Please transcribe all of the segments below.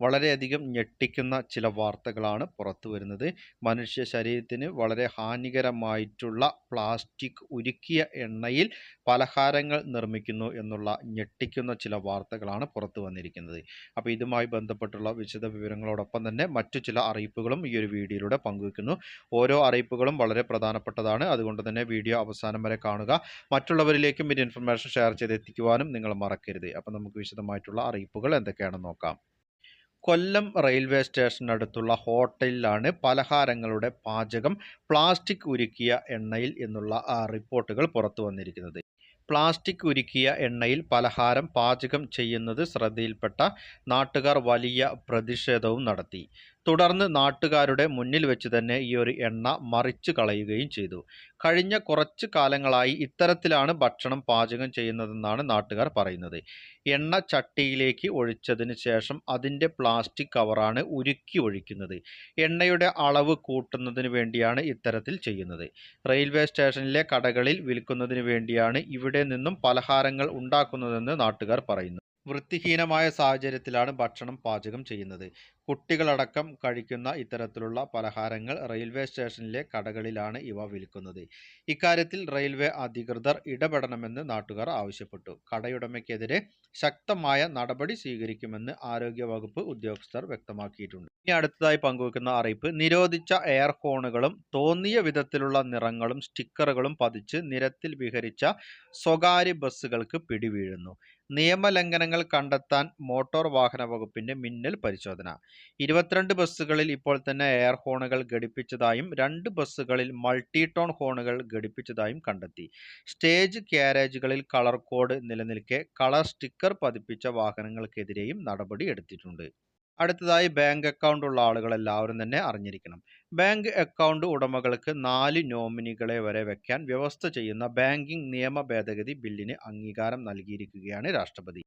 വളരെയധികം ഞെട്ടിക്കുന്ന ചില വാർത്തകളാണ് പുറത്തു വരുന്നത്. മനുഷ്യ ശരീരത്തിന് വളരെ ഹാനികരമായിട്ടുള്ള പ്ലാസ്റ്റിക് ഉരുക്കിയ എണ്ണയിൽ പലഹാരങ്ങൾ നിർമ്മിക്കുന്നു എന്നുള്ള ഞെട്ടിക്കുന്ന ചില വാർത്തകളാണ് പുറത്തു വന്നിരിക്കുന്നത്. അപ്പോൾ ഇതുമായി ബന്ധപ്പെട്ടുള്ള വിശദ വിവരങ്ങളോടൊപ്പം തന്നെ മറ്റു ചില അറിയിപ്പുകളും ഈ ഒരു വീഡിയോയിലൂടെ പങ്കുവെക്കുന്നു. ഓരോ അറിയിപ്പുകളും വളരെ പ്രധാനപ്പെട്ടതാണ്. അതുകൊണ്ട് തന്നെ വീഡിയോ അവസാനം വരെ കാണുക. മറ്റുള്ളവരിലേക്കും ഇത് ഇൻഫർമേഷൻ ഷെയർ ചെയ്ത് എത്തിക്കുവാനും നിങ്ങൾ മറക്കരുത്. അപ്പോൾ നമുക്ക് വിശദമായിട്ടുള്ള അറിയിപ്പുകൾ എന്തൊക്കെയാണെന്ന് നോക്കാം. കൊല്ലം റെയിൽവേ സ്റ്റേഷനടുത്തുള്ള ഹോട്ടലിലാണ് പലഹാരങ്ങളുടെ പാചകം പ്ലാസ്റ്റിക് ഉരുക്കിയ എണ്ണയിൽ എന്നുള്ള റിപ്പോർട്ടുകൾ പുറത്തു വന്നിരിക്കുന്നത്. പ്ലാസ്റ്റിക് ഉരുക്കിയ എണ്ണയിൽ പലഹാരം പാചകം ചെയ്യുന്നത് ശ്രദ്ധയിൽപ്പെട്ട നാട്ടുകാർ വലിയ പ്രതിഷേധവും നടത്തി. തുടർന്ന് നാട്ടുകാരുടെ മുന്നിൽ വെച്ച് തന്നെ ഈ ഒരു എണ്ണ മറിച്ചു കളയുകയും ചെയ്തു. കഴിഞ്ഞ കുറച്ച് കാലങ്ങളായി ഇത്തരത്തിലാണ് ഭക്ഷണം പാചകം ചെയ്യുന്നതെന്നാണ് നാട്ടുകാർ പറയുന്നത്. എണ്ണ ചട്ടിയിലേക്ക് ഒഴിച്ചതിന് ശേഷം അതിന്റെ പ്ലാസ്റ്റിക് കവറാണ് ഉരുക്കി ഒഴിക്കുന്നത്. എണ്ണയുടെ അളവ് കൂട്ടുന്നതിന് വേണ്ടിയാണ് ഇത്തരത്തിൽ ചെയ്യുന്നത്. റെയിൽവേ സ്റ്റേഷനിലെ കടകളിൽ വിൽക്കുന്നതിന് വേണ്ടിയാണ് ഇവിടെ നിന്നും പലഹാരങ്ങൾ ഉണ്ടാക്കുന്നതെന്ന് നാട്ടുകാർ പറയുന്നു. വൃത്തിഹീനമായ സാഹചര്യത്തിലാണ് ഭക്ഷണം പാചകം ചെയ്യുന്നത്. കുട്ടികളടക്കം കഴിക്കുന്ന ഇത്തരത്തിലുള്ള പലഹാരങ്ങൾ റെയിൽവേ സ്റ്റേഷനിലെ കടകളിലാണ് ഇവ വിൽക്കുന്നത്. ഇക്കാര്യത്തിൽ റെയിൽവേ അധികൃതർ ഇടപെടണമെന്ന് നാട്ടുകാർ ആവശ്യപ്പെട്ടു. കടയുടമയ്ക്കെതിരെ ശക്തമായ നടപടി സ്വീകരിക്കുമെന്ന് ആരോഗ്യ വകുപ്പ് ഉദ്യോഗസ്ഥർ വ്യക്തമാക്കിയിട്ടുണ്ട്. ഇനി അടുത്തതായി പങ്കുവെക്കുന്ന അറിയിപ്പ് നിരോധിച്ച എയർ ഹോണുകളും തോന്നിയ വിധത്തിലുള്ള നിറങ്ങളും സ്റ്റിക്കറുകളും പതിച്ച് നിരത്തിൽ വിഹരിച്ച സ്വകാര്യ ബസ്സുകൾക്ക് പിടിവീഴുന്നു. നിയമലംഘനങ്ങൾ കണ്ടെത്താൻ മോട്ടോർ വാഹന വകുപ്പിന്റെ മിന്നൽ പരിശോധന. ഇരുപത്തിരണ്ട് ബസ്സുകളിൽ ഇപ്പോൾ തന്നെ എയർ ഹോണുകൾ ഘടിപ്പിച്ചതായും രണ്ട് ബസ്സുകളിൽ മൾട്ടി ടോൺ ഹോണുകൾ ഘടിപ്പിച്ചതായും കണ്ടെത്തി. സ്റ്റേജ് ക്യാരേജുകളിൽ കളർ കോഡ് നിലനിൽക്കെ കളർ സ്റ്റിക്കർ പതിപ്പിച്ച വാഹനങ്ങൾക്കെതിരെയും നടപടി എടുത്തിട്ടുണ്ട്. അടുത്തതായി ബാങ്ക് അക്കൗണ്ട് ഉള്ള ആളുകൾ എല്ലാവരും തന്നെ അറിഞ്ഞിരിക്കണം. ബാങ്ക് അക്കൗണ്ട് ഉടമകൾക്ക് നാല് നോമിനികളെ വരെ വെക്കാൻ വ്യവസ്ഥ ചെയ്യുന്ന ബാങ്കിംഗ് നിയമ ഭേദഗതി ബില്ലിന് അംഗീകാരം നൽകിയിരിക്കുകയാണ് രാഷ്ട്രപതി.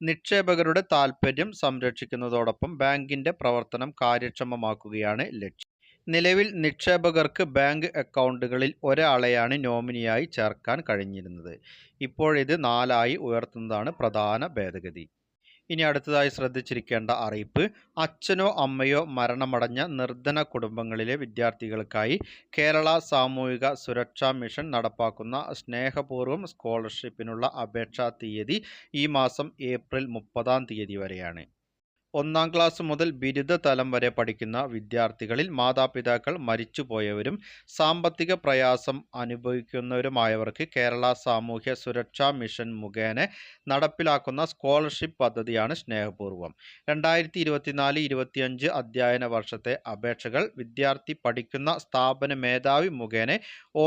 നിക്ഷേപകരുടെ താൽപ്പര്യം സംരക്ഷിക്കുന്നതോടൊപ്പം ബാങ്കിന്റെ പ്രവർത്തനം കാര്യക്ഷമമാക്കുകയാണ് ലക്ഷ്യം. നിലവിൽ നിക്ഷേപകർക്ക് ബാങ്ക് അക്കൗണ്ടുകളിൽ ഒരാളെയാണ് നോമിനിയായി ചേർക്കാൻ കഴിഞ്ഞിരുന്നത്. ഇപ്പോഴിത് നാലായി ഉയർത്തുന്നതാണ് പ്രധാന ഭേദഗതി. ഇനി അടുത്തതായി ശ്രദ്ധിച്ചിരിക്കേണ്ട അറിയിപ്പ് അച്ഛനോ അമ്മയോ മരണമടഞ്ഞ നിർധന കുടുംബങ്ങളിലെ വിദ്യാർത്ഥികൾക്കായി കേരള സാമൂഹിക സുരക്ഷാ മിഷൻ നടപ്പാക്കുന്ന സ്നേഹപൂർവം സ്കോളർഷിപ്പിനുള്ള അപേക്ഷാ തീയതി ഈ മാസം ഏപ്രിൽ മുപ്പതാം തീയതി വരെയാണ്. ഒന്നാം ക്ലാസ് മുതൽ ബിരുദ തലം വരെ പഠിക്കുന്ന വിദ്യാർത്ഥികളിൽ മാതാപിതാക്കൾ മരിച്ചുപോയവരും സാമ്പത്തിക പ്രയാസം അനുഭവിക്കുന്നവരുമായവർക്ക് കേരള സാമൂഹ്യ സുരക്ഷാ മിഷൻ മുഖേന നടപ്പിലാക്കുന്ന സ്കോളർഷിപ്പ് പദ്ധതിയാണ് സ്നേഹപൂർവം. രണ്ടായിരത്തി ഇരുപത്തിനാല് ഇരുപത്തിയഞ്ച് അധ്യയന വർഷത്തെ അപേക്ഷകൾ വിദ്യാർത്ഥി പഠിക്കുന്ന സ്ഥാപന മേധാവി മുഖേന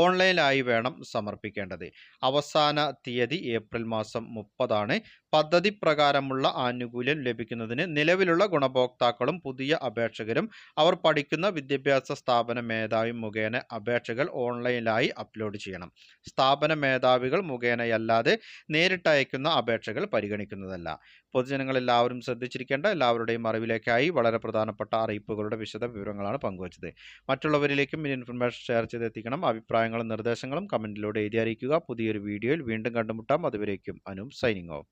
ഓൺലൈനായി വേണം സമർപ്പിക്കേണ്ടത്. അവസാന തീയതി ഏപ്രിൽ മാസം മുപ്പതാണ്. പദ്ധതി പ്രകാരമുള്ള ആനുകൂല്യം ലഭിക്കുന്നതിന് നിലവിലുള്ള ഗുണഭോക്താക്കളും പുതിയ അപേക്ഷകരും അവർ പഠിക്കുന്ന വിദ്യാഭ്യാസ സ്ഥാപന മേധാവി മുഖേന അപേക്ഷകൾ ഓൺലൈനിലായി അപ്ലോഡ് ചെയ്യണം. സ്ഥാപന മേധാവികൾ മുഖേനയല്ലാതെ നേരിട്ട് അയക്കുന്ന അപേക്ഷകൾ പരിഗണിക്കുന്നതല്ല. പൊതുജനങ്ങൾ എല്ലാവരും ശ്രദ്ധിച്ചിരിക്കേണ്ട എല്ലാവരുടെയും അറിവിലേക്കായി വളരെ പ്രധാനപ്പെട്ട അറിയിപ്പുകളുടെ വിശദ വിവരങ്ങളാണ് പങ്കുവച്ചത്. മറ്റുള്ളവരിലേക്കും ഈ ഇൻഫർമേഷൻ ഷെയർ ചെയ്തെത്തിക്കണം. അഭിപ്രായങ്ങളും നിർദ്ദേശങ്ങളും കമന്റിലൂടെ എഴുതി അറിയിക്കുക. പുതിയൊരു വീഡിയോയിൽ വീണ്ടും കണ്ടുമുട്ടാം. അതുവരേക്കും അനും സൈനിങ് ഓഫ്